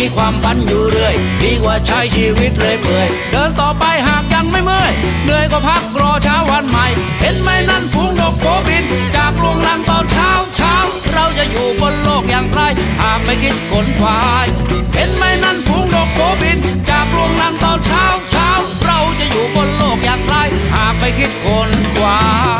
มีความฝันอยู่เรื่อย ดีกว่าใช้ชีวิตเลยเปื่อย เดินต่อไปหากยังไม่เมื่อย เหนื่อยก็พักรอเช้าวันใหม่ เห็นไหมนั่นฝูงนกโคบิน จากรวงรังตอนเช้าเช้า เราจะอยู่บนโลกอย่างไร หากไม่คิดขนควาย เห็นไหมนั่นฝูงนกโคบิน จากรวงรังตอนเช้าเช้า เราจะอยู่บนโลกอย่างไร หากไม่คิดขนควาย